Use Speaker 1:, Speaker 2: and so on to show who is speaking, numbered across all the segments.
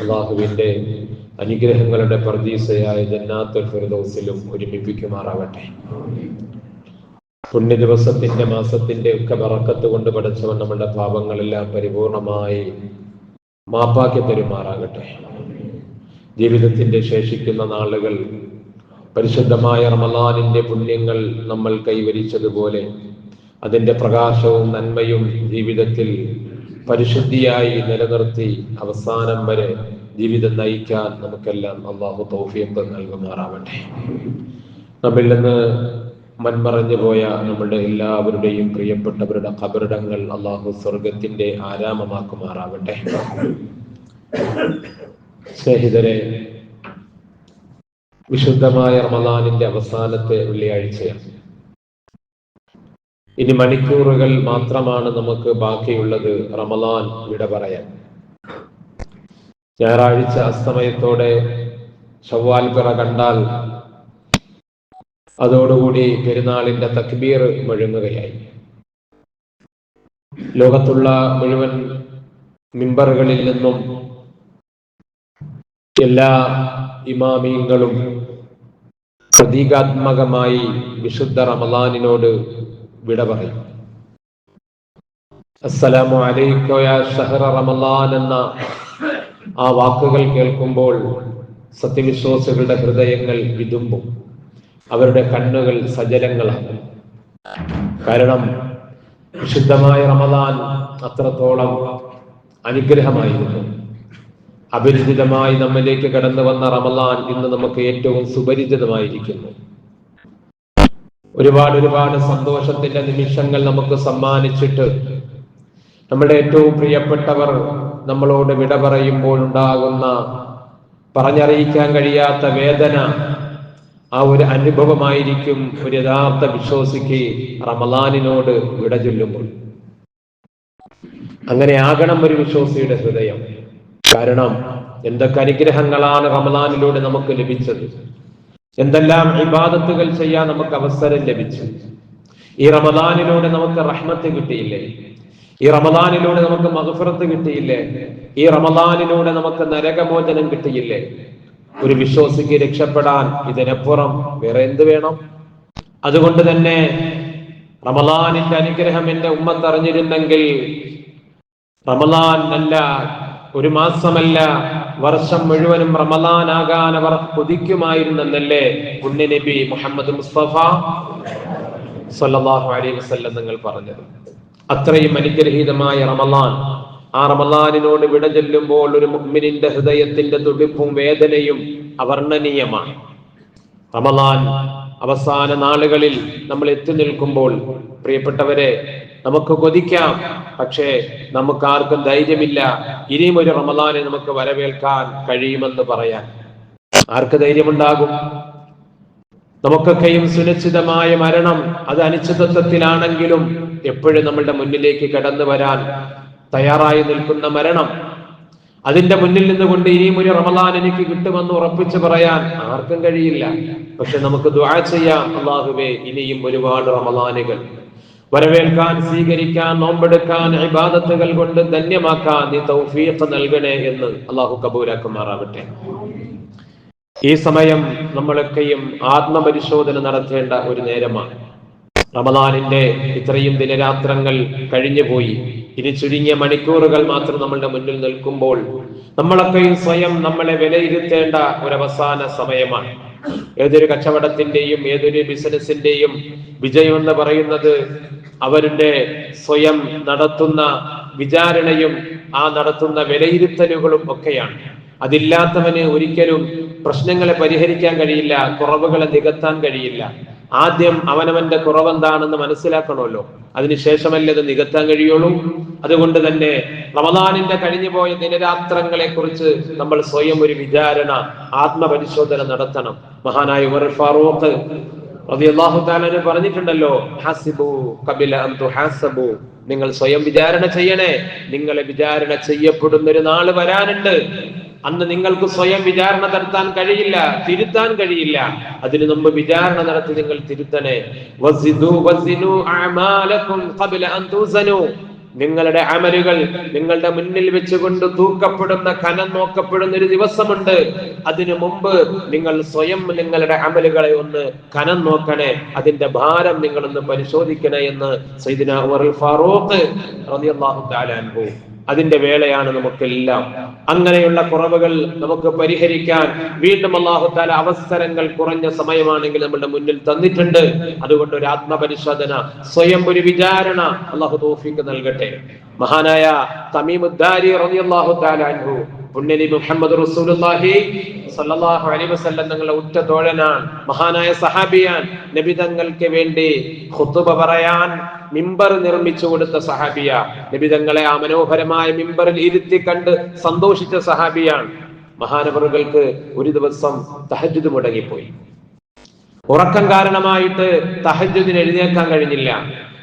Speaker 1: അള്ളാഹുവിന്റെ അനുഗ്രഹങ്ങളുടെ പ്രതീസയായ ജന്നാത്തുൽ ഫിർദൗസിലും ഒരുമിപ്പിക്കുമാറാവട്ടെ. പുണ്യ ദിവസത്തിന്റെ മാസത്തിന്റെ ഒക്കെ പറക്കത്ത് കൊണ്ട് പഠിച്ചവൻ നമ്മുടെ പാപങ്ങളെല്ലാം പരിപൂർണമായി മാപ്പാക്കി തരുമാറാകട്ടെ. ജീവിതത്തിന്റെ ശേഷിക്കുന്ന നാളുകൾ പരിശുദ്ധമായ റമലാനിന്റെ പുണ്യങ്ങൾ നമ്മൾ കൈവരിച്ചതുപോലെ അതിന്റെ പ്രകാശവും നന്മയും ജീവിതത്തിൽ പരിശുദ്ധിയായി നിലനിർത്തി അവസാനം വരെ ജീവിതം നയിക്കാൻ നമുക്കെല്ലാം അള്ളാഹു തൗഫീഖ് നൽകുമാറാവട്ടെ. നമ്മിൽ നിന്ന് മൺമറഞ്ഞു പോയ നമ്മുടെ എല്ലാവരുടെയും പ്രിയപ്പെട്ടവരുടെ കബറിടങ്ങൾ അള്ളാഹു സ്വർഗത്തിന്റെ ആരാമമാക്കുമാറാവട്ടെ. സ്നേഹിതരെ വിശുദ്ധമായ റമദാനിന്റെ അവസാനത്തെ വെള്ളിയാഴ്ചയാണ്. ഇനി മണിക്കൂറുകൾ മാത്രമാണ് നമുക്ക് ബാക്കിയുള്ളത് റമദാൻ വിട പറയാൻ. ഞായറാഴ്ച അസ്തമയത്തോടെ ചൊവ്വാൽ പിറ കണ്ടാൽ അതോടുകൂടി പെരുന്നാളിന്റെ തക്ബീർ മുഴങ്ങുകയായി. ലോകത്തുള്ള മുഴുവൻ മിമ്പറുകളിൽ നിന്നും എല്ലാ ഇമാമീങ്ങളും പ്രതീകാത്മകമായി വിശുദ്ധ റമദാനിനോട് വിട പറയും. അസ്സലാമു അലൈക്കോ യാ റമദാൻ എന്ന ആ വാക്കുകൾ കേൾക്കുമ്പോൾ സത്യവിശ്വാസികളുടെ ഹൃദയങ്ങൾ വിതുമ്പും. അവരുടെ കണ്ണുകൾ സജലങ്ങളാകും. കാരണം വിശുദ്ധമായ റമദാൻ അത്രത്തോളം അനുഗ്രഹമായിരുന്നു. അപരിചിതമായി നമ്മിലേക്ക് കടന്നു വന്ന റമദാൻ ഇന്ന് നമുക്ക് ഏറ്റവും സുപരിചിതമായിരിക്കുന്നു. ഒരുപാട് ഒരുപാട് സന്തോഷത്തിന്റെ നിമിഷങ്ങൾ നമുക്ക് സമ്മാനിച്ചിട്ട് നമ്മുടെ ഏറ്റവും പ്രിയപ്പെട്ടവർ നമ്മളോട് വിട പറയുമ്പോൾ ഉണ്ടാകുന്ന പറഞ്ഞറിയിക്കാൻ കഴിയാത്ത വേദന ആ ഒരു അനുഭവമായിരിക്കും ഒരു യഥാർത്ഥ വിശ്വാസിക്ക് റമലാനിനോട് വിട ചൊല്ലുമ്പോൾ. അങ്ങനെ ആകണം ഒരു വിശ്വാസിയുടെ ഹൃദയം. കാരണം എന്തൊക്കെ അനുഗ്രഹങ്ങളാണ് റമലാനിലൂടെ നമുക്ക് ലഭിച്ചത്? എന്തെല്ലാം ഇബാദത്തുകൾ ചെയ്യാൻ നമുക്ക് അവസരം ലഭിച്ചു? ഈ റമദാനിലൂടെ നമുക്ക് റഹ്മത്ത് കിട്ടിയില്ലേ? ഈ റമദാനിലൂടെ നമുക്ക് മഹഫറത്ത് കിട്ടിയില്ലേ? ഈ റമദാനിലൂടെ നമുക്ക് നരകമോചനം കിട്ടിയില്ലേ? ഒരു വിശ്വാസിക്ക് രക്ഷപ്പെടാൻ ഇതിനപ്പുറം വേറെ എന്ത് വേണം? അതുകൊണ്ട് തന്നെ റമദാനിന്റെ അനുഗ്രഹം എന്റെ ഉമ്മ അറിഞ്ഞിരുന്നെങ്കിൽ റമദാൻ അല്ല ഒരു മാസമല്ല വർഷം മുഴുവനും റമദാനാകാൻ അവർ കൊതിക്കുമായിരുന്നെന്നല്ലേ ഉണ്ണി നബി മുഹമ്മദ് മുസ്തഫ സല്ലല്ലാഹു അലൈഹി വസ്ല്ലം നിങ്ങൾ പറഞ്ഞത്. അത്രയും അനുഗ്രഹീതമായ റമദാൻ ആ റമദാനിനോട് വിട ചെല്ലുമ്പോൾ ഒരു മുഅ്മിനിന്റെ ഹൃദയത്തിന്റെ തുടിപ്പും വേദനയും അവർണനീയമാണ്. റമദാൻ അവസാന നാളുകളിൽ നമ്മൾ എത്തി നിൽക്കുമ്പോൾ പ്രിയപ്പെട്ടവരെ നമുക്ക് കൊതിക്കാം. പക്ഷേ നമുക്ക് ആർക്കും ധൈര്യമില്ല. ഇനിയും ഒരു റമദാനെ നമുക്ക് വരവേൽക്കാൻ കഴിയുമെന്ന് പറയാൻ. ആർക്ക് ധൈര്യമുണ്ടാകും? നമുക്കൊക്കെയും സുനിശ്ചിതമായ മരണം അത് അനിശ്ചിതത്വത്തിലാണെങ്കിലും എപ്പോഴും നമ്മളുടെ മുന്നിലേക്ക് കടന്നു വരാൻ തയ്യാറായി നിൽക്കുന്ന മരണം. അതിന്റെ മുന്നിൽ നിന്നുകൊണ്ട് ഇനിയും ഒരു റമദാൻ എനിക്ക് കിട്ടുമെന്ന് ഉറപ്പിച്ചു പറയാൻ ആർക്കും കഴിയില്ല. പക്ഷെ നമുക്ക് ദുആ ചെയ്യാം. അള്ളാഹുവേ ഇനിയും ഒരുപാട് റമദാനുകൾ വരവേൽക്കാൻ സ്വീകരിക്കാൻ നോമ്പെടുക്കാൻ ഇബാദത്തുകൾ കൊണ്ട് ധന്യമാക്കാൻ നീ തൗഫീഖ് നൽകണേ എന്ന് അള്ളാഹു കബൂലാക്കുമാറാവട്ടെ. ഈ സമയം നമ്മളൊക്കെയും ആത്മപരിശോധന നടത്തേണ്ട ഒരു നേരമാണ്. റമദാനിന്റെ ഇത്രയും ദിനരാത്രങ്ങൾ കഴിഞ്ഞുപോയി ഇനി ചുരുങ്ങിയ മണിക്കൂറുകൾ മാത്രം നമ്മളുടെ മുന്നിൽ നിൽക്കുമ്പോൾ നമ്മളൊക്കെയും സ്വയം നമ്മളെ വിലയിരുത്തേണ്ട ഒരു അവസാന സമയമാണ്. ഏതൊരു കച്ചവടത്തിന്റെയും ഏതൊരു ബിസിനസിന്റെയും വിജയം എന്ന് പറയുന്നത് അവരുടെ സ്വയം നടത്തുന്ന വിചാരണയും ആ നടത്തുന്ന വിലയിരുത്തലുകളും ഒക്കെയാണ്. അതില്ലാത്തവന് ഒരിക്കലും പ്രശ്നങ്ങളെ പരിഹരിക്കാൻ കഴിയില്ല കുറവുകളെ നികത്താൻ കഴിയില്ല. ആദ്യം അവനവന്റെ കുറവെന്താണെന്ന് മനസ്സിലാക്കണമല്ലോ. അതിനുശേഷമല്ലേ അത് നികത്താൻ കഴിയുള്ളൂ? അതുകൊണ്ട് തന്നെ റമദാനിന്റെ കഴിഞ്ഞുപോയ ദിനരാത്രങ്ങളെ കുറിച്ച് നമ്മൾ സ്വയം ഒരു വിചാരണ ആത്മപരിശോധന നടത്തണം. മഹാനായ ഉമർ ഫാറൂഖ് റളിയല്ലാഹു തആല പറഞ്ഞിട്ടുണ്ടല്ലോ ഹാസിബു നിങ്ങൾ സ്വയം വിചാരണ ചെയ്യണേ. നിങ്ങളെ വിചാരണ ചെയ്യപ്പെടുന്ന ഒരു നാൾ വരാനുണ്ട്. അന്ന് നിങ്ങൾക്ക് സ്വയം വിചാരണ നടത്താൻ കഴിയില്ല തിരുത്താൻ കഴിയില്ല. അതിനു മുമ്പ് വിചാരണ നടത്തി നിങ്ങൾ തിരുത്തണേ. നിങ്ങളുടെ അമലുകൾ നിങ്ങളുടെ മുന്നിൽ വെച്ചുകൊണ്ട് തൂക്കപ്പെടുന്ന കനം നോക്കപ്പെടുന്ന ഒരു ദിവസമുണ്ട്. അതിനു മുമ്പ് നിങ്ങൾ സ്വയം നിങ്ങളുടെ അമലുകളെ ഒന്ന് കനം നോക്കണേ. അതിന്റെ ഭാരം നിങ്ങളൊന്ന് പരിശോധിക്കണേ എന്ന് സൈദിന ഫാറൂഖ് റളിയല്ലാഹു തആല അൻഹു അതിന്റെ വേളയാണ് നമുക്കെല്ലാം. അങ്ങനെയുള്ള കുറവുകൾ നമുക്ക് പരിഹരിക്കാൻ വീണ്ടും അള്ളാഹു താല അവസരങ്ങൾ കുറഞ്ഞ സമയമാണെങ്കിൽ നമ്മുടെ മുന്നിൽ തന്നിട്ടുണ്ട്. അതുകൊണ്ട് ഒരു ആത്മപരിശോധന സ്വയം ഒരു വിചാരണ അള്ളാഹു തോഫിക്ക് നൽകട്ടെ. മഹാനായ തമീമുദ്ദാരി റളിയല്ലാഹു തആല അൻഹു പുണ്യനി മുഹമ്മദ് റസൂലുള്ളാഹി സല്ലല്ലാഹു അലൈഹി വസല്ലം തങ്ങളുടെ ഉറ്റ തോഴനാണ് മഹാനായ സഹാബിയാൻ നബി തങ്ങൾക്ക് വേണ്ടി ഖുതുബ പറയാൻ മിമ്പർ നിർമ്മിച്ചു കൊടുത്ത സഹാബിയ. നബി തങ്ങളെ ആ മനോഹരമായ മിമ്പറിൽ ഇരുത്തി കണ്ട് സന്തോഷിച്ച സഹാബിയാണ്. മഹാനവറുകൾക്ക് ഒരു ദിവസം തഹജ്ജുദ് മുടങ്ങിപ്പോയി. ഉറക്കം കാരണമായിട്ട് തഹജ്ജുദിന് എഴുന്നേൽക്കാൻ കഴിഞ്ഞില്ല.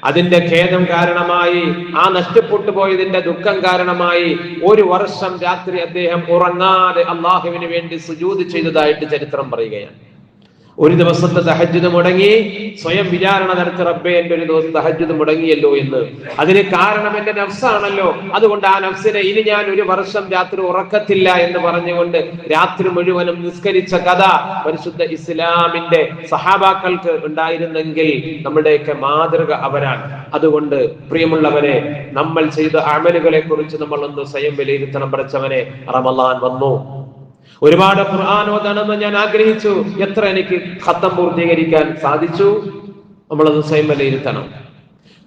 Speaker 1: അതിന്റെ ഖേദം കാരണമായി ആ നഷ്ടപ്പെട്ടു പോയതിന്റെ ദുഃഖം കാരണമായി ഒരു വർഷം രാത്രി അദ്ദേഹം ഉറങ്ങാതെ അള്ളാഹുവിന് വേണ്ടി സുജൂത് ചെയ്തതായിട്ട് ചരിത്രം പറയുകയാണ്. ഒരു ദിവസത്തെ തഹജ്ജുദ് മുടങ്ങി സ്വയം വിചാരണ നടത്തി റബ്ബെ എന്റെ ഒരു ദിവസം തഹജ്ജുദ് മുടങ്ങിയല്ലോ എന്ന്. അതിന് കാരണം എന്റെ നഫ്സാണല്ലോ. അതുകൊണ്ട് ആ നഫ്സിനെ ഇനി ഞാൻ ഒരു വർഷം രാത്രി ഉറക്കത്തില്ല എന്ന് പറഞ്ഞുകൊണ്ട് രാത്രി മുഴുവനും നിസ്കരിച്ച കഥ പരിശുദ്ധ ഇസ്ലാമിന്റെ സഹാബാക്കൾക്ക് ഉണ്ടായിരുന്നെങ്കിൽ നമ്മുടെയൊക്കെ മാതൃക അവരാണ്. അതുകൊണ്ട് പ്രിയമുള്ളവരെ നമ്മൾ ചെയ്ത അമലുകളെ കുറിച്ച് നമ്മൾ ഒന്ന് സ്വയം വിലയിരുത്തണം പഠിച്ചവനെ. റമലാൻ വന്നു. ഒരുപാട് ഖുർആൻ തണെന്ന് ഞാൻ ആഗ്രഹിച്ചു. എത്ര എനിക്ക് ഖത്തം പൂർത്തീകരിക്കാൻ സാധിച്ചു? നമ്മളത് സ്വയം വിലയിരുത്തണം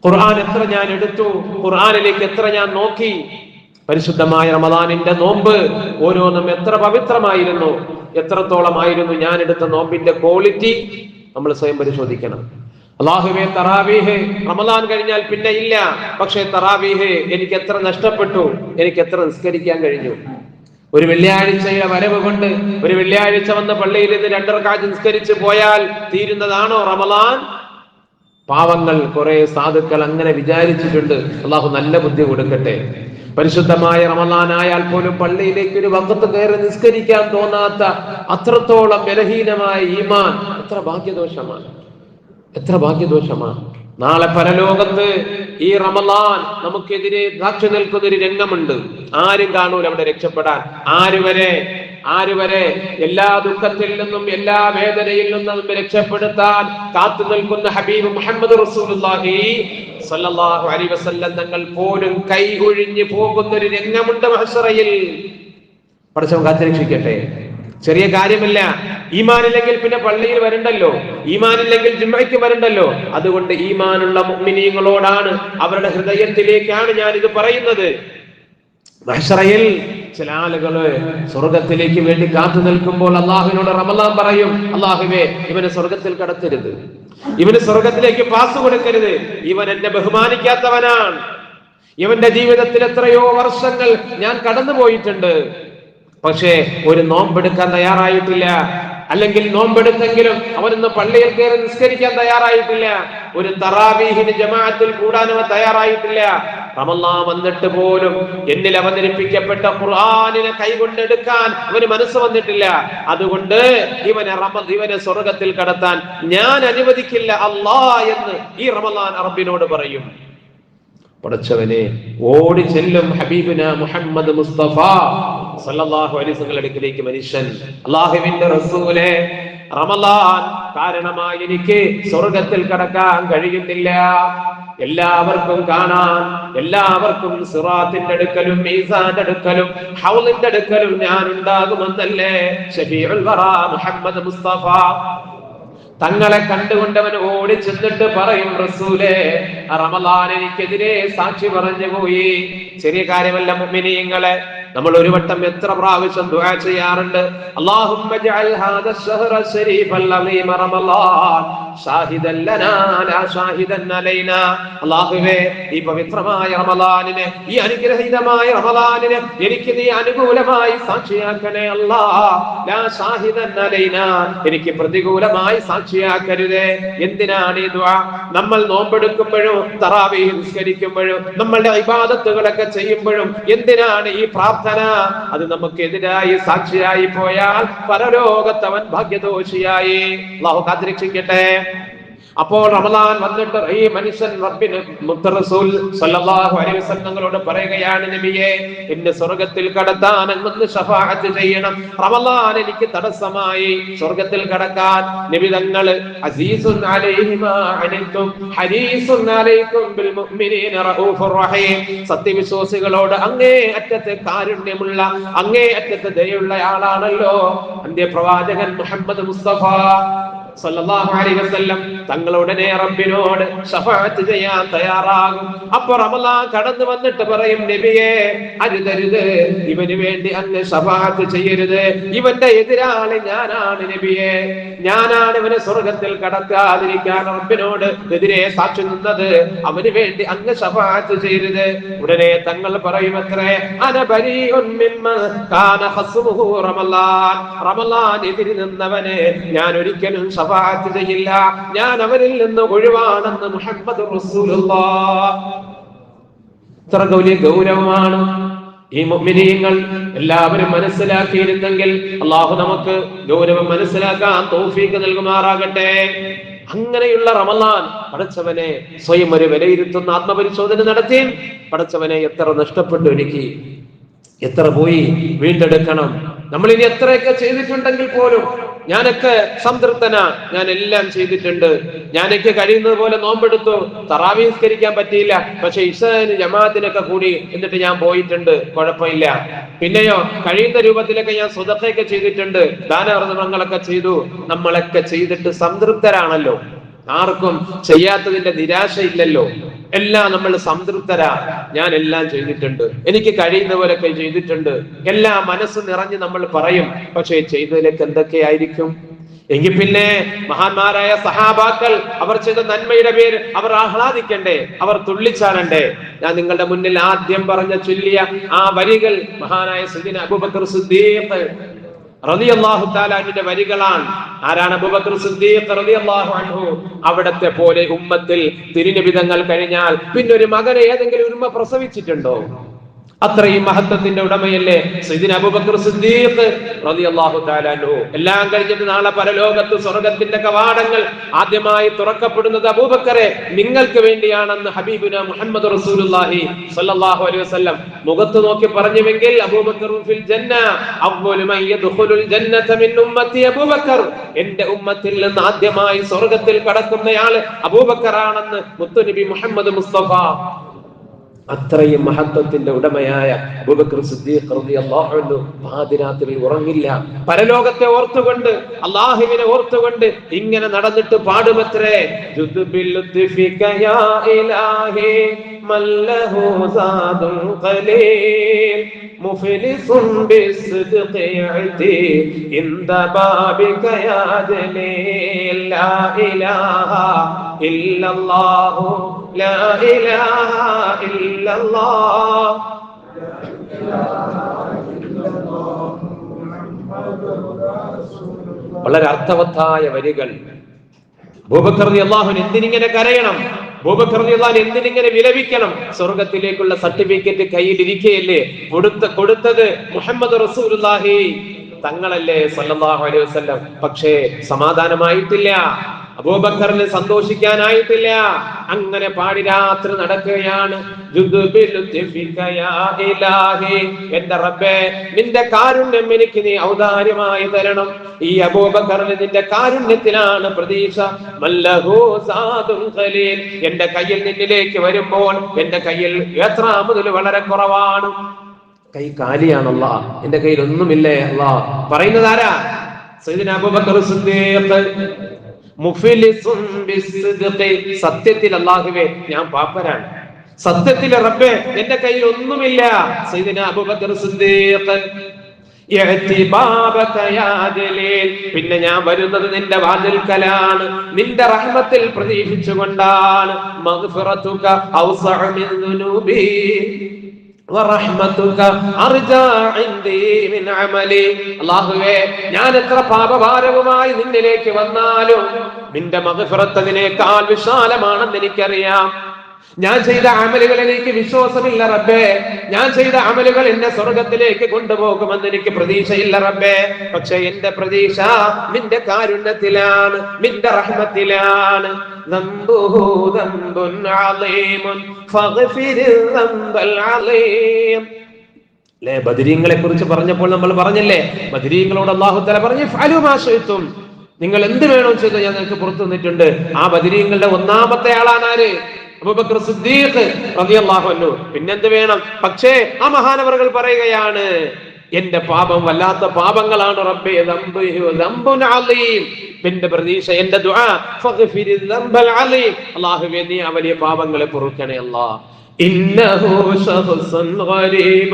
Speaker 1: ഖുർആൻ എത്ര ഞാൻ എടുത്തു? ഖുർആനിലേക്ക് എത്ര ഞാൻ നോക്കി? പരിശുദ്ധമായ റമദാനിന്റെ നോമ്പ് ഓരോന്നും എത്ര പവിത്രമായിരുന്നു? എത്രത്തോളമായിരുന്നു ഞാൻ എടുത്ത നോമ്പിന്റെ ക്വാളിറ്റി? നമ്മൾ സ്വയം പരിശോധിക്കണം. അള്ളാഹുവേ തറാവീഹ്. റമദാൻ കഴിഞ്ഞാൽ പിന്നെ ഇല്ല. പക്ഷേ തറാവീഹ് എനിക്ക് എത്ര നഷ്ടപ്പെട്ടു? എനിക്ക് എത്ര നിസ്കരിക്കാൻ കഴിഞ്ഞു? ഒരു വെള്ളിയാഴ്ചയുടെ വരവ് കൊണ്ട് ഒരു വെള്ളിയാഴ്ച വന്ന പള്ളിയിൽ നിന്ന് രണ്ടരക്കാറ്റ് നിസ്കരിച്ച് പോയാൽ തീരുന്നതാണോ റമലാൻ പാവങ്ങൾ കുറെ സാധുക്കൾ അങ്ങനെ വിചാരിച്ചിട്ടുണ്ട്. അള്ളാഹു നല്ല ബുദ്ധി കൊടുക്കട്ടെ. പരിശുദ്ധമായ റമലാനായാൽ പോലും പള്ളിയിലേക്ക് ഒരു വക്കത്ത് കയറി നിസ്കരിക്കാൻ തോന്നാത്ത അത്രത്തോളം ബലഹീനമായ ഈമാൻ എത്ര ഭാഗ്യദോഷമാണ്? എത്ര ഭാഗ്യദോഷമാണ്? നാളെ പരലോകത്ത് ഈ റമലാൻ നമുക്കെതിരെ സാക്ഷി നിൽക്കുന്ന ഒരു രംഗമുണ്ട്. ആരും കാണൂല അവിടെ രക്ഷപ്പെടാൻ. ആരുവരെ? ആരുവരെ? എല്ലാ ദുഃഖത്തിൽ നിന്നും എല്ലാ വേദനയിൽ നിന്നും രക്ഷപ്പെടുത്താൻ കാത്തു നിൽക്കുന്ന ഹബീബ് മുഹമ്മദ് റസൂലുള്ളാഹി സല്ലല്ലാഹു അലൈഹി വസല്ലം തങ്ങൾ പോലും കൈ ഒഴിഞ്ഞു പോകുന്ന ഒരു രംഗമുണ്ട് മഹസറയിൽ. പഠിച്ചവൻ കാത്തിരക്ഷിക്കട്ടെ. ചെറിയ കാര്യമില്ല. ഈമാനില്ലെങ്കിൽ പിന്നെ പള്ളിയിൽ വരണ്ടല്ലോ. ഈമാനില്ലെങ്കിൽ ജിമ്മയ്ക്ക് വരണ്ടല്ലോ. അതുകൊണ്ട് ഈമാനുള്ള മുഅ്മിനീങ്ങളോടാണ് അവരുടെ ഹൃദയത്തിലേക്കാണ് ഞാൻ ഇത് പറയുന്നത്. മഹ്ശറയിൽ ചില ആളുകൾ സ്വർഗത്തിലേക്ക് വേണ്ടി കാത്തു നിൽക്കുമ്പോൾ അള്ളാഹുവിനോട് റമലാൻ പറയും അള്ളാഹുവേ ഇവന് സ്വർഗത്തിൽ കടത്തരുത്. ഇവന് സ്വർഗത്തിലേക്ക് പാസ് കൊടുക്കരുത്. ഇവൻ എന്നെ ബഹുമാനിക്കാത്തവനാണ്. ഇവന്റെ ജീവിതത്തിൽ എത്രയോ വർഷങ്ങൾ ഞാൻ കടന്നു പോയിട്ടുണ്ട് പക്ഷേ ഒരു നോമ്പെടുക്കാൻ തയ്യാറായിട്ടില്ല. അല്ലെങ്കിൽ നോമ്പെടുത്തെങ്കിലും അവനൊന്ന് പള്ളിയിൽ കയറി നിസ്കരിക്കാൻ തയ്യാറായിട്ടില്ല. ഒരു തറാവീഹിന് ജമാഅത്തിൽ കൂടാൻ അവൻ തയ്യാറായിട്ടില്ല. റമല്ലാ വന്നിട്ട് പോലും എന്നിൽ അവതരിപ്പിക്കപ്പെട്ട ഖുർആാനിനെ കൈകൊണ്ടെടുക്കാൻ അവന് മനസ്സ് വന്നിട്ടില്ല. അതുകൊണ്ട് ഇവനെ റമ ഇവനെ സ്വർഗത്തിൽ കടത്താൻ ഞാൻ അനുവദിക്കില്ല. അല്ലാ എന്ന് ഈ റമലാൻ അറബിനോട് പറയും. പടച്ചവനെ ഓടി ചെല്ലും ഹബീബിന മുഹമ്മദ് മുസ്തഫ. സല്ലല്ലാഹു അലൈഹി വസല്ലം അടുക്കിലേക്ക് മനുഷ്യൻ അള്ളാഹുവിന്റെ റസൂലേ റമലാൻ കാരണമായി എനിക്ക് സ്വർഗത്തിൽ കടക്കാൻ കഴിയുന്നില്ല. എല്ലാവർക്കും കാണാൻ എല്ലാവർക്കും സിറാത്തിന്റെ അടുക്കലും മീസാന്റെ അടുക്കലും ഹൗലിന്റെ അടുക്കലും ഞാൻ ഉണ്ടാകുമെന്നല്ലേ? ഷഫീഉൽ മുഹമ്മദ് മുസ്തഫ. തങ്ങളെ കണ്ടുകൊണ്ടവൻ ഓടി ചെന്നിട്ട് പറയും റസൂലേ റമലാൻ എനിക്കെതിരെ സാക്ഷി പറഞ്ഞു പോയി. ചെറിയ കാര്യമല്ല മുഅ്മിനീങ്ങളെ നമ്മൾ ഒരു വട്ടം എത്ര പ്രാവശ്യം ദുആ ചെയ്യാറുണ്ട്? അല്ലാഹുമ്മ ജഅൽ ഹാദ ശഹ്റ ശരീഫൽ അമീമ റമളാൻ. ഷാഹിദൻ ലനാ ലാ ഷാഹിദൻ അലൈനാ. അല്ലാഹുവേ ഈ പവിത്രമായ റമളാനിനെ ഈ അനുഗ്രഹീതമായ റമളാനിനെ എനിക്ക് നീ അനുകൂലമായി സാക്ഷിയാക്കണേ അല്ലാ. ലാ ഷാഹിദൻ അലൈനാ. എനിക്ക് പ്രതികൂലമായി സാക്ഷിയാക്കരുതേ. എന്തിനാണ് ഈ ദുആ? നമ്മൾ നോമ്പെടുക്കുമ്പോഴും തറാവീഹ് നിസ്കരിക്കുമ്പോഴും നമ്മളുടെ ഇബാദത്തുകളൊക്കെ ചെയ്യുമ്പോഴും എന്തിനാണ് ഈ പ്രാർത്ഥന അത് നമുക്കെതിരായി സാക്ഷിയായി പോയാൽ പരലോകത്തവൻ ഭാഗ്യദോഷിയായി. അള്ളാഹു കാത്തിരക്ഷിക്കട്ടെ. അപ്പോൾ റമദാൻ വന്നിട്ട് ഈ മനുഷ്യൻ റബ്ബിന് മുത്തറസൂൽ സല്ലല്ലാഹു അലൈഹി വസല്ലങ്ങളോട് പറയുകയാണ് നബിയെ എന്നെ സ്വർഗത്തിൽ കടത്താൻ അങ്ങൊന്ന് ഷഫാഅത്ത് ചെയ്യണം. റമദാൻ എനിക്ക് തടസ്സമായി. സ്വർഗത്തിൽ കടക്കാൻ നബി തങ്ങൾ അസീസുൻ അലൈഹി മാ അനിതും ഹരീസുൻ അലൈക്കും ബിൽ മുഅ്മിനീന റഊഫുർ റഹീം. സത്യവിശ്വാസികളോട് അങ്ങേ അറ്റത്തെ കാരുണ്യമുള്ള അങ്ങേ അറ്റത്തെ ദയുള്ള ആളാണല്ലോ. അന്ത്യപ്രവാചകൻ മുഹമ്മദ് മുസ്തഫ സല്ലല്ലാഹു അലൈഹി വസല്ലം തങ്ങളുടനെ റബ്ബിനോട് ഷഫാഅത്ത് ചെയ്യാൻ തയ്യാറാകും. അപ്പൊ റമലാൻ കടന്നു വന്നിട്ട് പറയും നബിയെ അരുതരുത്. ഇവന് വേണ്ടി അങ്ങ് ഷഫാഅത്ത് ചെയ്യരുത്. ഇവന്റെ എതിരാളി ഞാനാണ് നബിയെ. ഞാനാണ് ഇവനെ സ്വർഗത്തിൽ കടക്കാതിരിക്കാൻ റബ്ബിനോട് എതിരെ സാക്ഷി നിന്നത്. അവന് വേണ്ടി അങ്ങ് ഷഫാഅത്ത് ചെയ്യരുത്. ഉടനെ തങ്ങൾ പറയും അത്രേ ബരീഉൻ മിമ്മൻ കാന ഖസ്മുഹു റമലാൻ റമലാൻ എതിരി നിന്നവനെ ഞാൻ ഒരിക്കലും ഷഫാഅത്ത് ചെയ്യില്ല. ഞാൻ അവരിൽ നിന്ന് ഒഴിവാണെന്ന് മുഹമ്മദ് ഇത്ര വലിയ ഗൗരവമാണ് ഈ മുഅ്മിനീങ്ങൾ. എല്ലാവരും മനസ്സിലാക്കിയിരുന്നെങ്കിൽ അള്ളാഹു നമുക്ക് ഗൗരവം മനസ്സിലാക്കാൻ തൗഫീക്ക് നൽകുമാറാകട്ടെ. അങ്ങനെയുള്ള റമലാൻ പടച്ചവനെ സ്വയം ഒരു വിലയിരുത്തുന്ന ആത്മപരിശോധന നടത്തി പടച്ചവനെ എത്ര നഷ്ടപ്പെട്ടു എനിക്ക് എത്ര പോയി വീണ്ടെടുക്കണം. നമ്മൾ ഇനി എത്രയൊക്കെ ചെയ്തിട്ടുണ്ടെങ്കിൽ പോലും ഞാനൊക്കെ സംതൃപ്തനാ. ഞാൻ എല്ലാം ചെയ്തിട്ടുണ്ട്. ഞാനൊക്കെ കഴിയുന്നത് പോലെ നോമ്പെടുത്തു. തറാവിസ്കരിക്കാൻ പറ്റിയില്ല. പക്ഷെ ഇഷാന് ജമാഅത്തിനൊക്കെ കൂടി എന്നിട്ട് ഞാൻ പോയിട്ടുണ്ട്. കുഴപ്പമില്ല. പിന്നെയോ കഴിയുന്ന രൂപത്തിലൊക്കെ ഞാൻ സ്വതക്കൊക്കെ ചെയ്തിട്ടുണ്ട്. ദാനകർമ്മങ്ങളൊക്കെ ചെയ്തു. നമ്മളൊക്കെ ചെയ്തിട്ട് സംതൃപ്തരാണല്ലോ. ആർക്കും ചെയ്യാത്തതിന്റെ നിരാശയില്ലല്ലോ. എല്ലാം നമ്മൾ സംതൃപ്തരാ. ഞാൻ എല്ലാം ചെയ്തിട്ടുണ്ട്. എനിക്ക് കഴിയുന്ന പോലൊക്കെ ചെയ്തിട്ടുണ്ട്. എല്ലാ മനസ്സ് നിറഞ്ഞ് നമ്മൾ പറയും. പക്ഷേ ചെയ്തതിലേക്ക് എന്തൊക്കെയായിരിക്കും? എങ്കിൽ പിന്നെ മഹാന്മാരായ സഹാബാക്കൾ അവർ ചെയ്ത നന്മയുടെ പേര് അവർ ആഹ്ലാദിക്കണ്ടേ? അവർ തുള്ളിച്ചാടണ്ടേ ഞാൻ നിങ്ങളുടെ മുന്നിൽ ആദ്യം പറഞ്ഞ ചൊല്ലിയ ആ വരികൾ മഹാനായ സുദിന അബുബക്കർ സിദ്ദീഖ് റളിയല്ലാഹു തആലാന്റെ വരികളാണ്. ആരാണ് അബൂബക്കർ സിദ്ദീഖ് റളിയല്ലാഹു അൻഹു? അവിടത്തെ പോലെ ഉമ്മത്തിൽ തിരുനിബിതങ്ങൾ കഴിഞ്ഞാൽ പിന്നെ ഒരു മകനെ ഏതെങ്കിലും ഉമ്മ പ്രസവിച്ചിട്ടുണ്ടോ? അത്രയും മഹത്വത്തിന്റെ ഉടമയല്ലേ? സയ്യിദിന അബൂബക്കർ സിദ്ദീഖ് റളിയല്ലാഹു തആല അൻഹു എല്ലാം കഴിഞ്ഞിട്ട് നാളെ പരലോകത്ത് സ്വർഗത്തിന്റെ കവാടങ്ങൾ ആദ്യമായി തുറക്കപ്പെടുന്നത് അബൂബക്കറെ. നിങ്ങൾക്ക് വേണ്ടിയാണെന്ന് ഹബീബുന മുഹമ്മദ് റസൂലുള്ളാഹി സ്വല്ലല്ലാഹു അലൈഹി വസല്ലം മുഖത്ത് നോക്കി പറഞ്ഞുവെങ്കിൽ അബൂബക്കർ ഫിൽ ജന്ന അവ്വലു മൻ യദ്ഖുലുൽ ജന്നത മിൻ ഉമ്മത്തി അബൂബക്കർ. എന്റെ ഉമ്മത്തിൽ നിന്ന് ആദ്യമായി സ്വർഗത്തിൽ കടക്കുന്നയാൾ അബൂബക്കറാണെന്ന് മുത്തുനബി മുഹമ്മദ് മുസ്തഫ. അത്രയും മഹത്വത്തിന്റെ ഉടമയായ അബൂബക്കർ സിദ്ദീഖ് റളിയല്ലാഹു പാതിരാത്രിയിൽ ഉറങ്ങില്ല. പരലോകത്തെ ഓർത്തുകൊണ്ട് അള്ളാഹുവിനെ ഓർത്തുകൊണ്ട് ഇങ്ങനെ നടന്നിട്ട് പാടുമത്രേ. ഇലാഹ ഇല്ലല്ലാഹു ലാ إلا الله വളരെ അർത്ഥവത്തായ വരികൾ. ഭൂപകൃതി അള്ളാഹുൻ എന്തിനിങ്ങനെ കരയണം? ഭൂപകൃതി അള്ളാൻ എന്തിനിങ്ങനെ വിലപിക്കണം? സ്വർഗത്തിലേക്കുള്ള സർട്ടിഫിക്കറ്റ് കയ്യിലിരിക്കുകയല്ലേ കൊടുത്ത കൊടുത്തത് മുഹമ്മദ് റസൂലുള്ളാഹി തങ്ങളല്ലേ സല്ലല്ലാഹു അലൈഹി വസല്ലം. പക്ഷേ സമാധാനമായിട്ടില്ല. അബൂബക്കറിന് സന്തോഷിക്കാനായിട്ടില്ല. അങ്ങനെ പാടി രാത്രി നടക്കുകയാണ്. എന്റെ റബ്ബേ നിന്റെ കാരുണ്യം എനിക്ക് നീ ഔദാര്യമായി തരണം. ഈ അബൂബക്കറിന് നിന്റെ കാരുണ്യത്തിലാണ് പ്രതീക്ഷ. എന്റെ കയ്യിൽ നിന്നിലേക്ക് വരുമ്പോൾ എന്റെ കയ്യിൽ എത്ര മുതൽ വളരെ കുറവാണ്. കൈ കാലിയാണല്ല. എന്റെ കയ്യിൽ ഒന്നുമില്ലേ അല്ല? പറയുന്നത് ആരാ? സയ്യിദ്ന അബൂബക്കർ സിദ്ദീഖ്. സത്യത്തിൽ അള്ളാഹുവേ ഞാൻ പാപ്പരാണ്. സത്യത്തിൽ റബ്ബേ എന്റെ കയ്യിൽ ഒന്നുമില്ല. പിന്നെ ഞാൻ വരുന്നത് നിന്റെ വാതിൽക്കലാണ് നിന്റെ റഹ്മത്തിൽ പ്രതീക്ഷിച്ചുകൊണ്ടാണ്. അല്ലാഹുവേ ഞാൻ എത്ര പാപഭാരവുമായി നിന്നിലേക്ക് വന്നാലും നിന്റെ മഗ്ഫിറത്ത് അതിനേക്കാൾ വിശാലമാണെന്ന് എനിക്കറിയാം. ഞാൻ ചെയ്ത അമലുകൾ എനിക്ക് വിശ്വാസമില്ല റബ്ബേ. ഞാൻ ചെയ്ത അമലുകൾ എന്നെ സ്വർഗത്തിലേക്ക് കൊണ്ടുപോകുമെന്ന് എനിക്ക് പ്രതീക്ഷയില്ല റബ്ബേ. പക്ഷെ എന്റെ പ്രതീക്ഷ നിന്റെ കാരുണ്യത്തിലാണ് നിന്റെ റഹ്മത്തിലാണ്. ذنبه ذنب عظيم فاغفر الذنب العظيم അല്ലെ ബദരീങ്ങളെ കുറിച്ച് പറഞ്ഞപ്പോൾ നമ്മൾ പറഞ്ഞല്ലേ ബദരീങ്ങളോട് അള്ളാഹു തല പറഞ്ഞു ഫലുമാശയത്വം നിങ്ങൾ എന്ത് വേണോ ചെയ്ത് ഞാൻ നിങ്ങൾക്ക് പുറത്തു നിന്നിട്ടുണ്ട് ആ ബദരീങ്ങളുടെ ഒന്നാമത്തെ ആളാണ് ആര് അബൂബക്കർ സിദ്ദീഖ് റളിയല്ലാഹു അൻഹു പിന്നെന്ത് വേണം പക്ഷേ ആ മഹാനവറുകൾ പറയുകയാണ് എന്റെ പാപം വല്ലാത്ത പാപങ്ങളാണ് റബ്ബേ. എന്റെ പ്രതീക്ഷ എന്റെ അല്ലാഹുവേ നീ വലിയ പാപങ്ങളെ പൊറുക്കണേ അല്ലാഹ്. إنه شخص غريب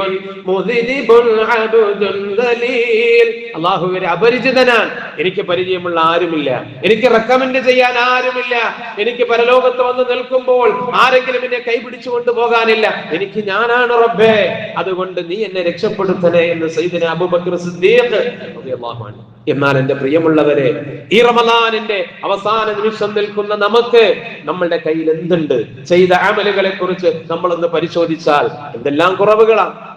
Speaker 1: مذنب عبد ذليل അള്ളാഹുവിനെ അപരിചിതനാണ് എനിക്ക് പരിചയമുള്ള ആരുമില്ല എനിക്ക് റെക്കമെൻഡ് ചെയ്യാൻ ആരുമില്ല എനിക്ക് പരലോകത്ത് വന്ന് നിൽക്കുമ്പോൾ ആരെങ്കിലും എന്നെ കൈപിടിച്ചു കൊണ്ടുപോകാനില്ല എനിക്ക് ഞാനാണ് റബ്ബേ അതുകൊണ്ട് നീ എന്നെ രക്ഷപ്പെടുത്തണേ എന്ന് സൈദിന അബൂബക്കർ സിദ്ദീഖ് റളിയല്ലാഹു അൻഹു എന്നാൽ എന്റെ പ്രിയമുള്ളവരെ ഈ റമദാനിന്റെ അവസാന നിമിഷം നിൽക്കുന്ന നമുക്ക് നമ്മളുടെ കയ്യിൽ എന്തുണ്ട്? ചെയ്ത ആമലുകളെ കുറിച്ച് നമ്മളൊന്ന് പരിശോധിച്ചാൽ എന്തെല്ലാം കുറവുകളാ?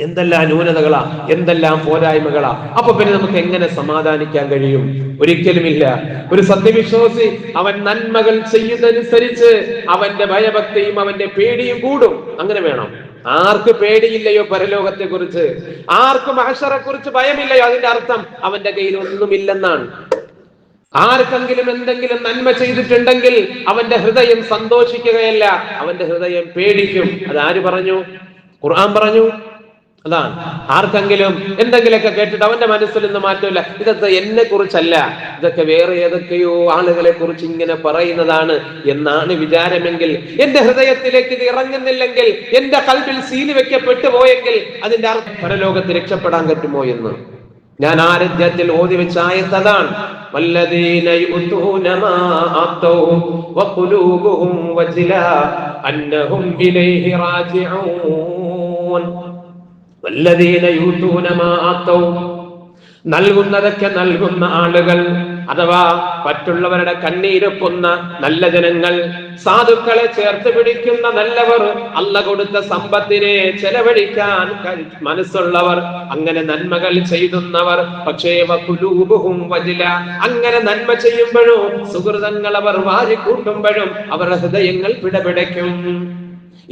Speaker 1: എന്തെല്ലാം ന്യൂനതകളാ? എന്തെല്ലാം പോരായ്മകളാ? അപ്പൊ പിന്നെ നമുക്ക് എങ്ങനെ സമാധാനിക്കാൻ കഴിയും? ഒരിക്കലുമില്ല. ഒരു സത്യവിശ്വാസി അവൻ നന്മകൾ ചെയ്യുന്നതനുസരിച്ച് അവന്റെ ഭയഭക്തിയും അവന്റെ പേടിയും കൂടും. അങ്ങനെ വേണം. ആർക്ക് പേടിയില്ലയോ പരലോകത്തെ കുറിച്ച് ആർക്കും അഹഷറെ കുറിച്ച് ഭയമില്ലയോ? അതിന്റെ അർത്ഥം അവന്റെ കയ്യിൽ ഒന്നുമില്ലെന്നാണ്. ആർക്കെങ്കിലും എന്തെങ്കിലും നന്മ ചെയ്തിട്ടുണ്ടെങ്കിൽ അവന്റെ ഹൃദയം സന്തോഷിക്കുകയല്ല അവന്റെ ഹൃദയം പേടിക്കും. അത് ആര് പറഞ്ഞു? ഖുർആൻ പറഞ്ഞു അതാണ് ആർക്കെങ്കിലും എന്തെങ്കിലുമൊക്കെ കേട്ടിട്ട് അവന്റെ മനസ്സിൽ നിന്ന് മാറ്റമില്ല ഇതൊക്കെ എന്നെ കുറിച്ചല്ല ഇതൊക്കെ വേറെ ഏതൊക്കെയോ ആളുകളെ കുറിച്ച് ഇങ്ങനെ പറയുന്നതാണ് എന്നാണ് വിചാരമെങ്കിൽ എന്റെ ഹൃദയത്തിലേക്ക് ഇത് ഇറങ്ങുന്നില്ലെങ്കിൽ എന്റെ കൽവിൽ സീലി വെക്കപ്പെട്ടു പോയെങ്കിൽ അതിന്റെ അർത്ഥം പരലോകത്ത് രക്ഷപ്പെടാൻ പറ്റുമോ എന്ന് ഞാൻ ആരോഗ്യത്തിൽ ഓതി വെച്ച ആയത്തതാണ് والذين يؤتون ما آتوا وقلوبهم وجلة أنهم إليه راجعون വല്ലതീന യൂട്ടൂനമാവും നൽകുന്നതൊക്കെ നൽകുന്ന ആളുകൾ അഥവാ മറ്റുള്ളവരുടെ കണ്ണീരൊപ്പുന്ന നല്ല ജനങ്ങൾ സാധുക്കളെ ചേർത്ത് പിടിക്കുന്ന നല്ലവർ അല്ല കൊടുത്ത സമ്പത്തിനെ ചെലവഴിക്കാൻ മനസ്സുള്ളവർ അങ്ങനെ നന്മകൾ ചെയ്യുന്നവർ പക്ഷേ വജില. അങ്ങനെ നന്മ ചെയ്യുമ്പോഴും സുഹൃതങ്ങൾ അവർ വാരിക്കൂട്ടുമ്പോഴും അവരുടെ ഹൃദയങ്ങൾ പിടപിടയ്ക്കും.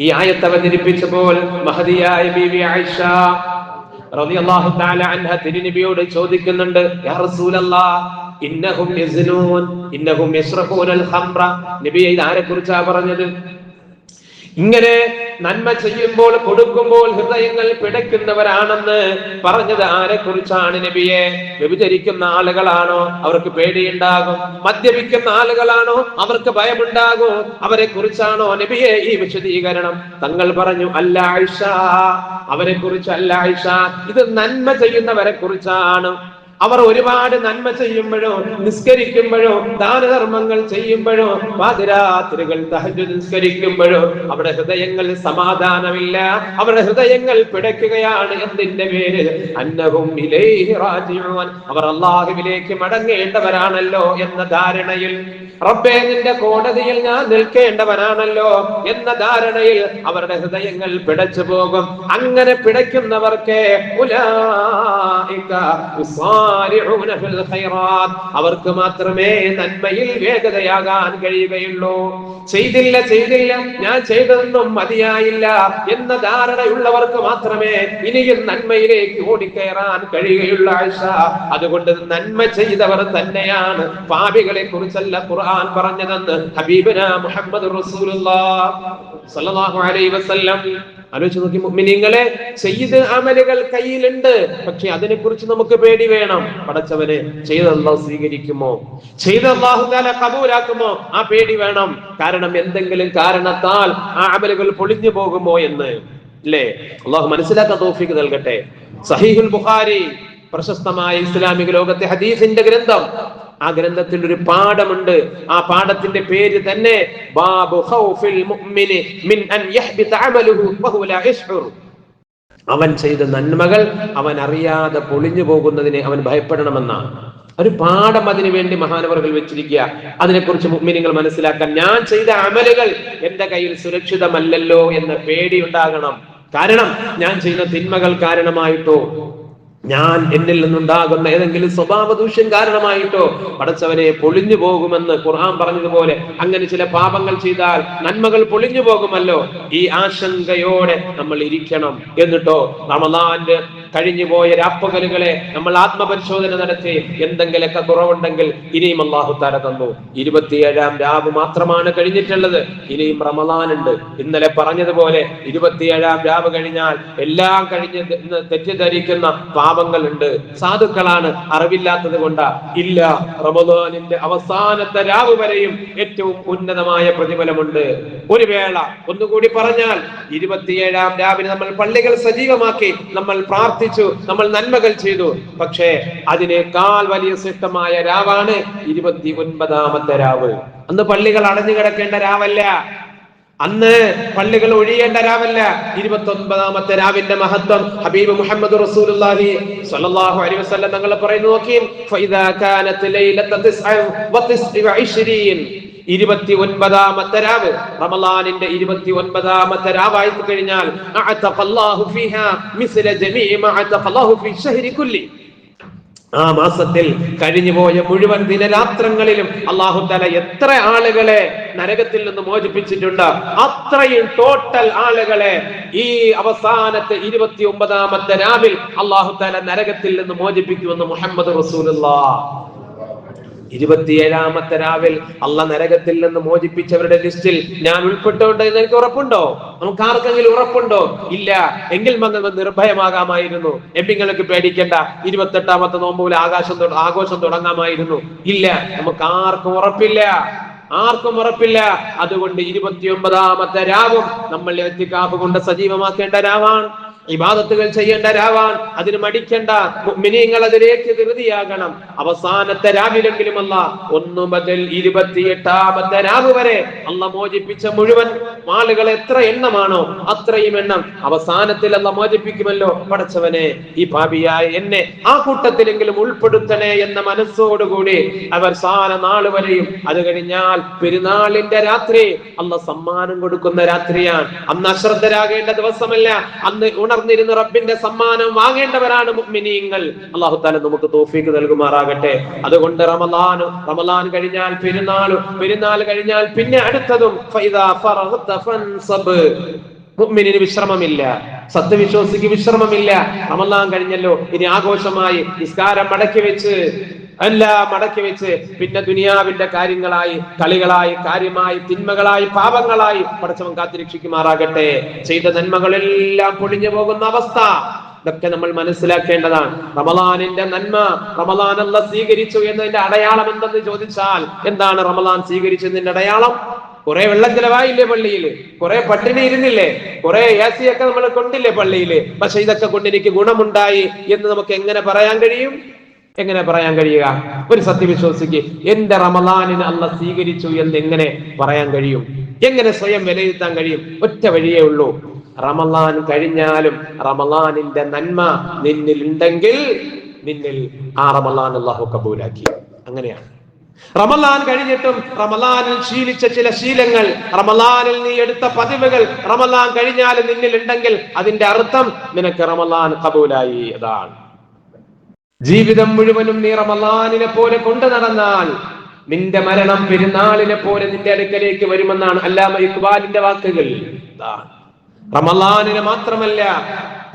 Speaker 1: ഈ ആയത്ത് അവതരിപ്പിച്ചപ്പോൾ മഹതിയായ ബീവി ആയിഷ റളിയല്ലാഹു തആല അൻഹ തിരുനബിയോട് ചോദിക്കുന്നുണ്ട് യാ റസൂലല്ലാഹ് ഇന്നഹും യസ്നൂൻ ഇന്നഹും യശ്റബൂനൽ ഖംറ. നബിയെ ഇത് ആരെ കുറിച്ചാ പറഞ്ഞത്? ഇങ്ങനെ നന്മ ചെയ്യുമ്പോൾ കൊടുക്കുമ്പോൾ ഹൃദയങ്ങൾ പിടയ്ക്കുന്നവരാണെന്ന് പറഞ്ഞത് ആരെ കുറിച്ചാണ് നബിയെ? വ്യഭിചരിക്കുന്ന ആളുകളാണോ? അവർക്ക് പേടിയുണ്ടാകും. മദ്യപിക്കുന്ന ആളുകളാണോ? അവർക്ക് ഭയമുണ്ടാകും. അവരെ കുറിച്ചാണോ നബിയെ ഈ വിശദീകരണം? തങ്ങൾ പറഞ്ഞു അല്ല അവരെ കുറിച്ച് അല്ല ഇത് നന്മ ചെയ്യുന്നവരെ കുറിച്ചാണ് അവർ ഒരുപാട് നന്മ ചെയ്യുമ്പോഴോ നിസ്കരിക്കുമ്പോഴോ ദാനധർമ്മങ്ങൾ ചെയ്യുമ്പോഴോ പാതിരാത്രികൾ തഹജ്ജുദ് നിസ്കരിക്കുമ്പോഴോ അവരുടെ ഹൃദയങ്ങൾ സമാധാനമില്ല. അവരുടെ ഹൃദയങ്ങൾ പിടയ്ക്കുകയാണ് എന്തിന്റെ പേര്? അന്നവും അവർ അള്ളാഹുവിലേക്ക് മടങ്ങേണ്ടവരാണല്ലോ എന്ന ധാരണയിൽ റബ്ബേ നിന്റെ കോടതിയിൽ ഞാൻ നിൽക്കേണ്ടവനാണല്ലോ എന്ന ധാരണയിൽ അവരുടെ ഹൃദയങ്ങൾ പിടച്ചു പോകും അങ്ങനെ പിടയ്ക്കുന്നവർക്ക് ഖൈറാത്ത്. അവർക്ക് മാത്രമേ നന്മയിൽ വേഗതയാകാൻ കഴിയുകയുള്ളൂ. ചെയ്തില്ല ചെയ്തില്ല ഞാൻ ചെയ്തതൊന്നും മതിയായില്ല എന്ന ധാരണയുള്ളവർക്ക് മാത്രമേ ഇനിയും നന്മയിലേക്ക് ഓടിക്കയറാൻ കഴിയുകയുള്ള ആഴ്ച അതുകൊണ്ട് നന്മ ചെയ്തവർ തന്നെയാണ് പാപികളെ കുറിച്ചല്ല ഖുർആൻ പറഞ്ഞതെന്ന് ഹബീബന മുഹമ്മദ് ആലോചിച്ച് നോക്കി മുഅ്മിനീങ്ങളെ ചെയ്ത് അമലുകൾ കയ്യിലുണ്ട് പക്ഷെ അതിനെ കുറിച്ച് നമുക്ക് പേടി വേണം. പടച്ചവനെ ചെയ്ത അള്ളാഹു സ്വീകരിക്കുമോ? ചെയ്ത കബൂലാക്കുമോ? ആ പേടി വേണം. കാരണം എന്തെങ്കിലും കാരണത്താൽ ആ അമലുകൾ പൊളിഞ്ഞു പോകുമോ എന്ന്. അല്ലേ? അള്ളാഹു മനസ്സിലാക്കാൻ തോഫിക്ക് നൽകട്ടെ. സഹീഹുൽ ബുഖാരി പ്രശസ്തമായ ഇസ്ലാമിക ലോകത്തെ ഹദീസിന്റെ ഗ്രന്ഥം. ആ ഗ്രന്ഥത്തിൽ ഒരു പാഠമുണ്ട്. ആ പാഠത്തിന്റെ പേര് തന്നെ ബാബു ഖൗഫിൽ മുഅ്മിനി മിൻ അൻ യഹ്ബിത അമലുഹു വഹുവ ലാ യശ്ഉർ അവൻ ചെയ്ത നന്മകൾ അവൻ അറിയാതെ പൊളിഞ്ഞു പോകുന്നതിനെ അവൻ ഭയപ്പെടണമെന്നാണ് ഒരു പാഠം അതിനു വേണ്ടി മഹാനവറുകൾ വെച്ചിരിക്കുക. അതിനെക്കുറിച്ച് മുഗ്മിനിങ്ങൾ മനസ്സിലാക്കാൻ ഞാൻ ചെയ്ത അമലുകൾ എന്റെ കയ്യിൽ സുരക്ഷിതമല്ലല്ലോ എന്ന പേടി ഉണ്ടാകണം. കാരണം ഞാൻ ചെയ്യുന്ന തിന്മകൾ കാരണമായിട്ടോ ഞാൻ എന്നിൽ നിന്നുണ്ടാകുന്ന ഏതെങ്കിലും സ്വഭാവ ദൂഷ്യം കാരണമായിട്ടോ പടച്ചവനെ പൊളിഞ്ഞു പോകുമെന്ന് ഖുർആൻ പറഞ്ഞതുപോലെ അങ്ങനെ ചില പാപങ്ങൾ ചെയ്താൽ നന്മകൾ പൊളിഞ്ഞു പോകുമല്ലോ. ഈ ആശങ്കയോടെ നമ്മൾ ഇരിക്കണം. എന്നിട്ടോ റമദാന്റെ കഴിഞ്ഞു പോയ രാപ്പകലുകളെ നമ്മൾ ആത്മപരിശോധന നടത്തി. എന്തെങ്കിലുമൊക്കെ കുറവുണ്ടെങ്കിൽ ഇനിയും അള്ളാഹു താര തന്നു. ഇരുപത്തിയേഴാം രാവ് മാത്രമാണ് കഴിഞ്ഞിട്ടുള്ളത്. ഇനിയും റമദാൻ ഉണ്ട്. ഇന്നലെ പറഞ്ഞതുപോലെ ഇരുപത്തിയേഴാം രാവ് കഴിഞ്ഞാൽ എല്ലാം കഴിഞ്ഞ് തെറ്റിദ്ധരിക്കുന്ന പാപങ്ങളുണ്ട് സാധുക്കളാണ് അറിവില്ലാത്തത് കൊണ്ടാ. ഇല്ല റമദാനിന്റെ അവസാനത്തെ രാവ് വരെയും ഏറ്റവും ഉന്നതമായ പ്രതിഫലമുണ്ട്. ഒരു വേള ഒന്നുകൂടി പറഞ്ഞാൽ ഇരുപത്തിയേഴാം രാവിലെ നമ്മൾ പള്ളികൾ സജീവമാക്കി. നമ്മൾ പ്രാർത്ഥിച്ചു. നമ്മൾ നന്മകൾ ചെയ്തു. പക്ഷേ അതിനേക്കാൾ വലിയ ശ്രേഷ്ഠമായ രാവാണ് ഇരുപത്തി ഒൻപതാമത്തെ രാവ്. അന്ന് പള്ളികൾ അടഞ്ഞു കിടക്കേണ്ട രാവല്ല. അന്ന് പള്ളികൾ ഒഴിയേണ്ട രാവല്ല. ഇരുപത്തി ഒൻപതാമത്തെ രാവിന്റെ മഹത്വം ഹബീബ് മുഹമ്മദ് റസൂലുള്ളാഹി സ്വല്ലല്ലാഹു അലൈഹി വസല്ലം പറയുന്നു നോക്കിയും ഇരുപത്തി ഒൻപതാമത്തെ രാവ്. റമലാനിന്റെ ഇരുപത്തി ഒൻപതാമത്തെ രാവായി കഴിഞ്ഞാൽ ആ മാസത്തിൽ കഴിഞ്ഞുപോയ മുഴുവൻ ദിനരാത്രങ്ങളിലും അള്ളാഹു തല എത്ര ആളുകളെ നരകത്തിൽ നിന്ന് മോചിപ്പിച്ചിട്ടുണ്ട്. അത്രയും ടോട്ടൽ ആളുകളെ ഈ അവസാനത്തെ ഇരുപത്തി ഒമ്പതാമത്തെ രാവിൽ അള്ളാഹു തല നരകത്തിൽ നിന്ന് മോചിപ്പിക്കുമെന്ന് മുഹമ്മദ് റസൂലുള്ള. ഇരുപത്തിയേഴാമത്തെ രാവിൽ അള്ള നരകത്തിൽ നിന്ന് മോചിപ്പിച്ചവരുടെ ലിസ്റ്റിൽ ഞാൻ ഉൾപ്പെട്ടുകൊണ്ട് എനിക്ക് ഉറപ്പുണ്ടോ? നമുക്ക് ആർക്കെങ്കിലും ഉറപ്പുണ്ടോ? ഇല്ല. എങ്കിൽ മങ്ങൾ നിർഭയമാകാമായിരുന്നു. എമ്പിങ്ങൾക്ക് പേടിക്കേണ്ട. ഇരുപത്തെട്ടാമത്തെ നോമ്പുകൾ ആകാശം ആഘോഷം തുടങ്ങാമായിരുന്നു. ഇല്ല. നമുക്ക് ആർക്കും ഉറപ്പില്ല. ആർക്കും ഉറപ്പില്ല. അതുകൊണ്ട് ഇരുപത്തിയൊമ്പതാമത്തെ രാവും നമ്മൾ എത്തിക്കാപ്പ് കൊണ്ട് സജീവമാക്കേണ്ട രാവാണ്. ഇബാദത്തുകൾ ചെയ്യേണ്ട രാവാൻ അതിന് മടിക്കേണ്ട. മിനിങ്ങൾ അതിലേക്ക് ധൃതിയാകണം അവസാനത്തെ രാവിലെങ്കിലും അല്ല ഒന്നു മുതൽ ഇരുപത്തിയെട്ടാമത്തെ രാവ് വരെ അല്ല മോചിപ്പിച്ച മുഴുവൻ ആളുകൾ എത്ര എണ്ണമാണോ അത്രയും എണ്ണം അവസാനത്തിൽ അല്ല മോചിപ്പിക്കുമല്ലോ. പടച്ചവനെ ഈ ഭാവിയായ എന്നെ ആ കൂട്ടത്തിലെങ്കിലും ഉൾപ്പെടുത്തണേ എന്ന മനസ്സോടുകൂടി അവർ സാന നാൾ വരെയും അത് കഴിഞ്ഞാൽ പെരുന്നാളിന്റെ രാത്രി അല്ല സമ്മാനം കൊടുക്കുന്ന രാത്രിയാണ്. അന്ന് അശ്രദ്ധരാകേണ്ട ദിവസമല്ല. അന്ന് ഉണർന്നിരുന്ന റബ്ബിന്റെ സമ്മാനം വാങ്ങേണ്ടവരാണ് മുഅ്മിനീങ്ങൾ. അള്ളാഹു താല നമുക്ക് തോഫീക്ക് നൽകുമാറാകട്ടെ. അതുകൊണ്ട് റമലാൻ റമലാൻ കഴിഞ്ഞാൽ പെരുന്നാളു പെരുന്നാൾ കഴിഞ്ഞാൽ പിന്നെ അടുത്തതും. മുഅ്മിനിന് വിശ്രമമില്ല. സത്യവിശ്വാസിക്ക് വിശ്രമമില്ല. റമലാൻ കഴിഞ്ഞല്ലോ ഇനി ആഘോഷമായി നിസ്കാരം മടക്കി വെച്ച്. എല്ലാം മടക്കി വെച്ച് പിന്നെ ദുനിയാവിന്റെ കാര്യങ്ങളായി കളികളായി കാര്യമായി തിന്മകളായി പാപങ്ങളായി പടച്ചവൻ കാത്തിരക്ഷിക്കുമാറാകട്ടെ. ചെയ്ത നന്മകളെല്ലാം പൊളിഞ്ഞു പോകുന്ന അവസ്ഥ. ഇതൊക്കെ നമ്മൾ മനസ്സിലാക്കേണ്ടതാണ്. റമലാനിന്റെ നന്മ റമലാൻ അല്ല സ്വീകരിച്ചു എന്നതിന്റെ അടയാളം എന്തെന്ന് ചോദിച്ചാൽ എന്താണ് റമലാൻ സ്വീകരിച്ചതിന്റെ അടയാളം? കുറെ വെള്ളം ചെലവായില്ലേ പള്ളിയിൽ? കുറെ പട്ടിണി ഇരുന്നില്ലേ? കുറെ എ സി ഒക്കെ നമ്മൾ കൊണ്ടില്ലേ പള്ളിയിൽ? പക്ഷെ ഇതൊക്കെ കൊണ്ട് എനിക്ക് ഗുണമുണ്ടായി എന്ന് നമുക്ക് എങ്ങനെ പറയാൻ കഴിയും? എങ്ങനെ പറയാൻ കഴിയുക? ഒരു സത്യവിശ്വാസിക്ക് എന്റെ റമദാനിന് അല്ല സ്വീകരിച്ചു എന്ന് എങ്ങനെ പറയാൻ കഴിയും? എങ്ങനെ സ്വയം വിലയിരുത്താൻ കഴിയും? ഒറ്റ വഴിയേ ഉള്ളൂ. റമദാൻ കഴിഞ്ഞാലും റമദാനിന്റെ നന്മ നിന്നിൽ ഉണ്ടെങ്കിൽ നിന്നിൽ ആ റമദാൻ അള്ളാഹു കബൂലാക്കി. അങ്ങനെയാണ്. റമലാൻ കഴിഞ്ഞിട്ടും റമലാനിൽ ശീലിച്ച ചില ശീലങ്ങൾ റമലാനിൽ നീ എടുത്ത പതിവുകൾ റമലാൻ കഴിഞ്ഞാലും നിന്നിൽ ഉണ്ടെങ്കിൽ അതിന്റെ അർത്ഥം നിനക്ക് റമലാൻ കബൂലായി അതാണ്. ജീവിതം മുഴുവനും നീ റമലാനിനെ പോലെ കൊണ്ടു നടന്നാൽ നിന്റെ മരണം പെരുന്നാളിനെ പോലെ നിന്റെ അടുക്കലേക്ക് വരുമെന്നാണ് അല്ലാമ ഇക്ബാലിന്റെ വാക്കുകൾ. റമലാനിനെ മാത്രമല്ല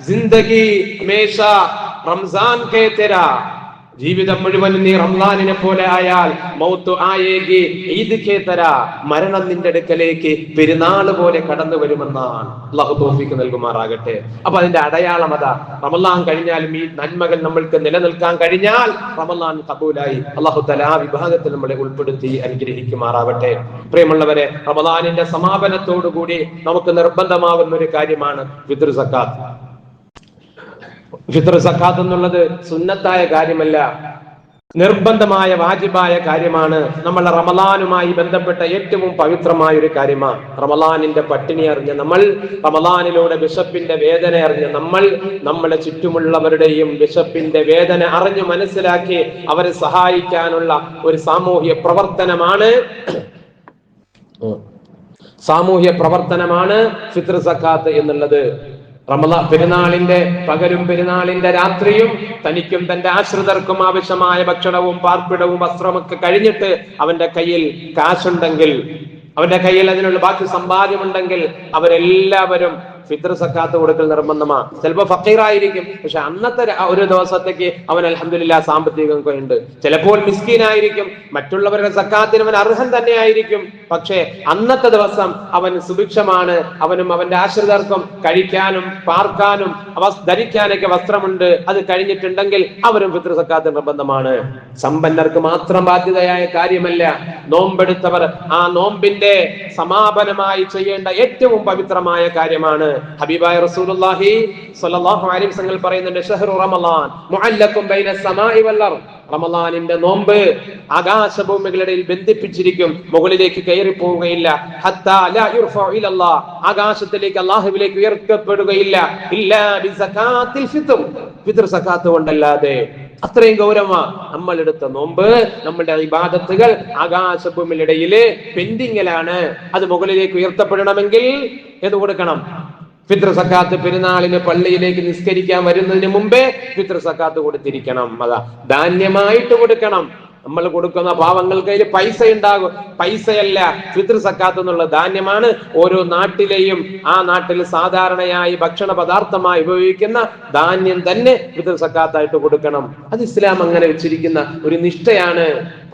Speaker 1: ജിന്ദഗി മേഷ റംസാൻ കേ തെരാ ജീവിതം മുഴുവൻ നീ റംലാനിനെ പോലെ ആയാൽ മൗത്ത് ആയേകി ഈദ് കേ മരണം നിന്റെ അടുക്കലേക്ക് പെരുന്നാൾ പോലെ കടന്നു വരുമെന്നാണ്. അള്ളാഹു തോഫിക്ക് നൽകുമാറാകട്ടെ. അപ്പൊ അതിന്റെ അടയാളം അതാ. റമലാൻ കഴിഞ്ഞാലും ഈ നന്മകൾ നമ്മൾക്ക് നിലനിൽക്കാൻ കഴിഞ്ഞാൽ റമലാൻ കബൂലായി. അള്ളാഹു തല ആ വിഭാഗത്തിൽ നമ്മളെ ഉൾപ്പെടുത്തി അനുഗ്രഹിക്കുമാറാവട്ടെ പ്രിയമുള്ളവരെ റമലാനിന്റെ സമാപനത്തോടുകൂടി നമുക്ക് നിർബന്ധമാകുന്ന ഒരു കാര്യമാണ് വിദ്രു ഫിത്ർ സക്കാത്ത് എന്നുള്ളത് സുന്നത്തായ കാര്യമല്ല. നിർബന്ധമായ വാജിബായ കാര്യമാണ്. നമ്മൾ റമലാനുമായി ബന്ധപ്പെട്ട ഏറ്റവും പവിത്രമായ ഒരു കാര്യമാണ്. റമലാനിന്റെ പട്ടിണി അറിഞ്ഞ നമ്മൾ റമലാനിലൂടെ ബിഷപ്പിന്റെ വേദന അറിഞ്ഞ നമ്മൾ നമ്മളെ ചുറ്റുമുള്ളവരുടെയും ബിഷപ്പിന്റെ വേദന അറിഞ്ഞു മനസ്സിലാക്കി അവരെ സഹായിക്കാനുള്ള ഒരു സാമൂഹ്യ പ്രവർത്തനമാണ്. സാമൂഹ്യ പ്രവർത്തനമാണ് ഫിത്ർ സക്കാത്ത് എന്നുള്ളത്. റമദ പെരുന്നാളിന്റെ പകരും പെരുന്നാളിന്റെ രാത്രിയും തനിക്കും തന്റെ ആശ്രിതർക്കും ആവശ്യമായ ഭക്ഷണവും പാർപ്പിടവും വസ്ത്രമൊക്കെ കഴിഞ്ഞിട്ട് അവന്റെ കയ്യിൽ കാശുണ്ടെങ്കിൽ അവന്റെ കയ്യിൽ അതിനുള്ള ബാക്കി സമ്പാദ്യമുണ്ടെങ്കിൽ അവരെല്ലാവരും ഫിത്ർ സക്കാത്ത് കൊടുക്കൽ നിർബന്ധമാ. ചിലപ്പോ ഫക്കീറായിരിക്കും. പക്ഷെ അന്നത്തെ ഒരു ദിവസത്തേക്ക് അവൻ അലഹമില്ല സാമ്പത്തികം ഉണ്ട് ചിലപ്പോൾ മിസ്കീനായിരിക്കും. മറ്റുള്ളവരുടെ സക്കാത്തിന് അവൻ അർഹൻ തന്നെയായിരിക്കും. പക്ഷേ അന്നത്തെ ദിവസം അവൻ സുഭിക്ഷമാണ്. അവനും അവന്റെ ആശ്രിതർക്കും കഴിക്കാനും പാർക്കാനും ധരിക്കാനൊക്കെ വസ്ത്രമുണ്ട്. അത് കഴിഞ്ഞിട്ടുണ്ടെങ്കിൽ അവരും ഫിത്ര സക്കാത്ത് നിർബന്ധമാണ്. സമ്പന്നർക്ക് മാത്രം ബാധ്യതയായ കാര്യമല്ല. നോമ്പെടുത്തവർ ആ നോമ്പിന്റെ സമാപനമായി ചെയ്യേണ്ട ഏറ്റവും പവിത്രമായ കാര്യമാണ്. ഹബീബായ റസൂലുള്ളാഹി സ്വല്ലല്ലാഹു അലൈഹി വസല്ലം പറയുന്നുണ്ട് ഷഹ്റു റമളാൻ മുഅല്ലഖും ബൈന സമാഇ വൽ അർദ്. റമളാനിന്റെ നോമ്പ് ആകാശഭൂമികളുടെ ബന്ധിപ്പിച്ചിരിക്കും മുകളിലേക്ക് കയറി പോവുകയില്ല ആകാശത്തിലേക്ക് അല്ലാഹുവിലേക്ക് ഉയർത്തപ്പെടുകയില്ല. ഇല്ലാ ബിസകാത്തിൽ ഫിത്ർ. ഫിത്ർ സകാത്ത് കൊണ്ടല്ലാതെ. അത്രയും ഗൗരവമാ നമ്മൾ എടുത്ത നോമ്പ് നമ്മുടെ ഇബാദത്തുകൾ ആകാശഭൂമിയിലിടയിൽ പെൻഡിങ്ങിലാണ്. അത് മുകളിലേക്ക് ഉയർത്തപ്പെടണമെങ്കിൽ എന്ത് കൊടുക്കണം? ഫിത്ര സക്കാത്ത് പെരുന്നാളിന് പള്ളിയിലേക്ക് നിസ്കരിക്കാൻ വരുന്നതിന് മുമ്പേ ഫിത്ര സക്കാത്ത് കൊടുത്തിരിക്കണം. അതാ ധാന്യമായിട്ട് കൊടുക്കണം. നമ്മൾ കൊടുക്കുന്ന പാവങ്ങൾക്ക് അതിൽ പൈസ ഉണ്ടാകും പൈസയല്ല ഫിത്ർ സക്കാത്ത് എന്നുള്ള ധാന്യമാണ്. ഓരോ നാട്ടിലെയും ആ നാട്ടിൽ സാധാരണയായി ഭക്ഷണ പദാർത്ഥമായി ഉപയോഗിക്കുന്ന ധാന്യം തന്നെ ഫിത്ർ സക്കാത്തായിട്ട് കൊടുക്കണം. അത് ഇസ്ലാം അങ്ങനെ വെച്ചിരിക്കുന്ന ഒരു നിഷ്ഠയാണ്.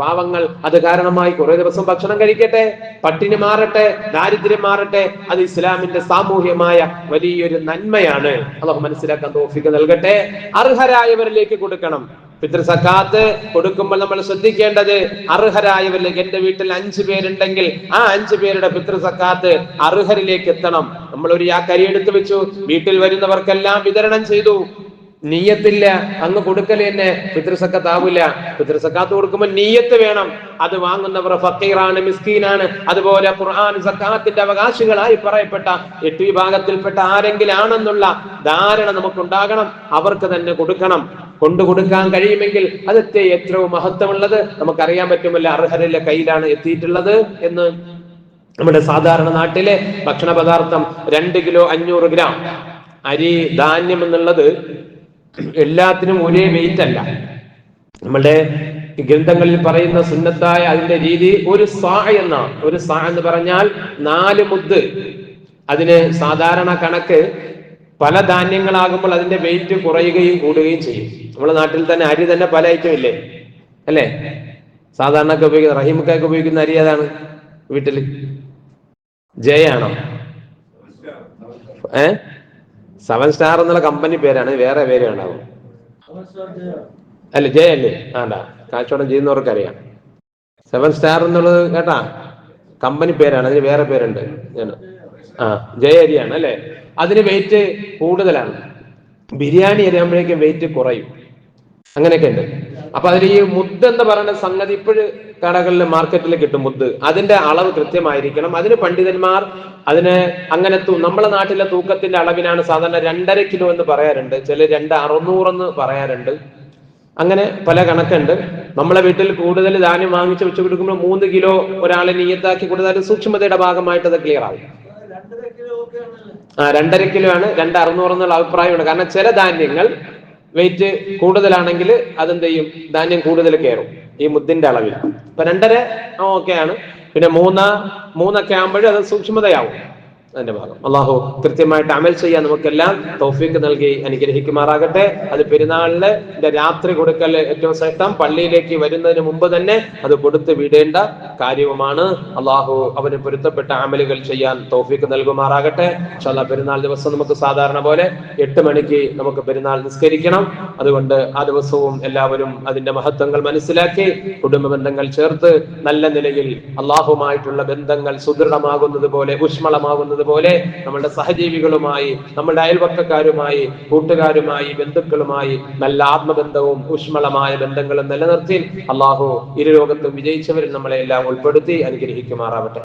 Speaker 1: പാവങ്ങൾ അത് കാരണമായി കുറെ ദിവസം ഭക്ഷണം കഴിക്കട്ടെ പട്ടിണി മാറട്ടെ ദാരിദ്ര്യം മാറട്ടെ അത് ഇസ്ലാമിന്റെ സാമൂഹ്യമായ വലിയൊരു നന്മയാണ്. അതൊക്കെ മനസ്സിലാക്കാൻ തോഫിക്ക് നൽകട്ടെ. അർഹരായവരിലേക്ക് കൊടുക്കണം. പിതൃസക്കാത്ത് കൊടുക്കുമ്പോൾ നമ്മൾ ശ്രദ്ധിക്കേണ്ടത് അർഹരായവരിലേക്ക് എന്റെ വീട്ടിൽ അഞ്ചു പേരുണ്ടെങ്കിൽ ആ അഞ്ചു പേരുടെ പിതൃസക്കാത്ത് അർഹരിലേക്ക് എത്തണം. നമ്മൾ ഒരു ആ കരി എടുത്തു വെച്ചു. വീട്ടിൽ വരുന്നവർക്കെല്ലാം വിതരണം ചെയ്തു. നീയത്തില്ല അങ്ങ് കൊടുക്കൽ തന്നെ. പിതൃസക്കത്താവില്ല പിതൃസക്കാത്ത് കൊടുക്കുമ്പോൾ നീയത്ത് വേണം. അത് വാങ്ങുന്നവർ ഫക്കീറാണ് മിസ്കീനാണ്. അതുപോലെ ഖുർആൻ സക്കാത്തിന്റെ അവകാശികളായി പറയപ്പെട്ട എട്ട് വിഭാഗത്തിൽപ്പെട്ട ആരെങ്കിലും ആണെന്നുള്ള ധാരണ നമുക്കുണ്ടാകണം. അവർക്ക് തന്നെ കൊടുക്കണം. കൊണ്ടു കൊടുക്കാൻ കഴിയുമെങ്കിൽ അതത്തെ ഏറ്റവും മഹത്വമുള്ളത് നമുക്കറിയാൻ പറ്റുമല്ല. അർഹരിലെ കയ്യിലാണ് എത്തിയിട്ടുള്ളത് എന്ന്. നമ്മുടെ സാധാരണ നാട്ടിലെ ഭക്ഷണ പദാർത്ഥം രണ്ട് കിലോ അഞ്ഞൂറ് ഗ്രാം. അരി ധാന്യം എന്നുള്ളത് എല്ലാത്തിനും ഒരേ വെയിറ്റ് അല്ല നമ്മുടെ ഗ്രന്ഥങ്ങളിൽ പറയുന്ന സുന്നത്തായ അതിന്റെ രീതി ഒരു സാ എന്നാണ്. ഒരു സാ എന്ന് പറഞ്ഞാൽ നാല് മുദ്ദ് അതിന് സാധാരണ കണക്ക് പല ധാന്യങ്ങളാകുമ്പോൾ അതിന്റെ വെയിറ്റ് കുറയുകയും കൂടുകയും ചെയ്യും. നമ്മുടെ നാട്ടിൽ തന്നെ അരി തന്നെ പല ഐറ്റം ഇല്ലേ? അല്ലേ? സാധാരണക്കെ ഉപയോഗിക്കുന്ന റഹീമൊക്കെ ഉപയോഗിക്കുന്ന അരി ഏതാണ് വീട്ടിൽ? ജയാണോ ഏ? സെവൻ സ്റ്റാർ എന്നുള്ള കമ്പനി പേരാണ്. വേറെ പേര് ഉണ്ടാവും അല്ല ജയ അല്ലേ? ആണ്ടാ. കാച്ചവടം ചെയ്യുന്നവർക്ക് അറിയാം സെവൻ സ്റ്റാർ എന്നുള്ളത് കേട്ടാ? കമ്പനി പേരാണ്. അതിന് വേറെ പേരുണ്ട്. ആ ജയ അരിയാണ് അല്ലെ? അതിന് വെയിറ്റ് കൂടുതലാണ്. ബിരിയാണി അരിയാകുമ്പോഴേക്കും വെയിറ്റ് കുറയും. അങ്ങനെയൊക്കെ ഉണ്ട്. അപ്പൊ അതിൽ ഈ മുദ്ദ് എന്ന് പറയുന്ന സംഗതി ഇപ്പോഴും കടകളിൽ മാർക്കറ്റിൽ കിട്ടും മുദ്ദ് അതിന്റെ അളവ് കൃത്യമായിരിക്കണം. അതിന് പണ്ഡിതന്മാർ അതിന് അങ്ങനെ നമ്മളെ നാട്ടിലെ തൂക്കത്തിന്റെ അളവിനാണ് സാധാരണ രണ്ടര കിലോ എന്ന് പറയാറുണ്ട്. ചില രണ്ട് അറുന്നൂറെന്ന് പറയാറുണ്ട്. അങ്ങനെ പല കണക്കുണ്ട്. നമ്മളെ വീട്ടിൽ കൂടുതൽ ധാന്യം വാങ്ങിച്ച് വെച്ച് കൊടുക്കുമ്പോൾ മൂന്ന് കിലോ ഒരാളെ നീയത്താക്കി കൊടുത്താൽ സൂക്ഷ്മതയുടെ ഭാഗമായിട്ട് അത് ക്ലിയർ ആവും. ആ രണ്ടര കിലോ ആണ് രണ്ട് അറുന്നൂറ് എന്നുള്ള അഭിപ്രായമുണ്ട്. കാരണം ചില ധാന്യങ്ങൾ വെയിറ്റ് കൂടുതലാണെങ്കിൽ അതെന്ത് ചെയ്യും? ധാന്യം കൂടുതൽ കയറും ഈ മുദ്ദിന്റെ അളവിൽ. ഇപ്പൊ രണ്ടര ഓക്കെ ആണ്. പിന്നെ മൂന്ന് മൂന്നൊക്കെ ആകുമ്പോഴും അത് സൂക്ഷ്മതയാവും. അതിന്റെ ഭാഗം. അള്ളാഹു കൃത്യമായിട്ട് അമൽ ചെയ്യാൻ നമുക്കെല്ലാം തൗഫീക്ക് നൽകി അനുഗ്രഹിക്കുമാറാകട്ടെ. അത് പെരുന്നാളിന് രാത്രി കൊടുക്കൽ ഏറ്റവും ശ്രേഷ്ഠം പള്ളിയിലേക്ക് വരുന്നതിന് മുമ്പ് തന്നെ അത് കൊടുത്ത് വിടേണ്ട കാര്യവുമാണ്. അള്ളാഹു അവന് പൊരുത്തപ്പെട്ട അമലുകൾ ചെയ്യാൻ തൗഫീക്ക് നൽകുമാറാകട്ടെ. പക്ഷേ പെരുന്നാൾ ദിവസം നമുക്ക് സാധാരണ പോലെ എട്ട് മണിക്ക് നമുക്ക് പെരുന്നാൾ നിസ്കരിക്കണം. അതുകൊണ്ട് ആ ദിവസവും എല്ലാവരും അതിന്റെ മഹത്വങ്ങൾ മനസ്സിലാക്കി കുടുംബ ബന്ധങ്ങൾ ചേർത്ത് നല്ല നിലയിൽ അള്ളാഹുമായിട്ടുള്ള ബന്ധങ്ങൾ സുദൃഢമാകുന്നത് പോലെ ഊഷ്മളമാകുന്നത് പോലെ നമ്മുടെ സഹജീവികളുമായി നമ്മുടെ അയൽവക്കക്കാരുമായി കൂട്ടുകാരുമായി ബന്ധുക്കളുമായി നല്ല ആത്മബന്ധവും ഊഷ്മളമായ ബന്ധങ്ങളും നിലനിർത്തി അള്ളാഹു ഇരു ലോകത്തും വിജയിച്ചവരിൽ നമ്മളെ എല്ലാം ഉൾപ്പെടുത്തി അനുഗ്രഹിക്കുമാറാവട്ടെ.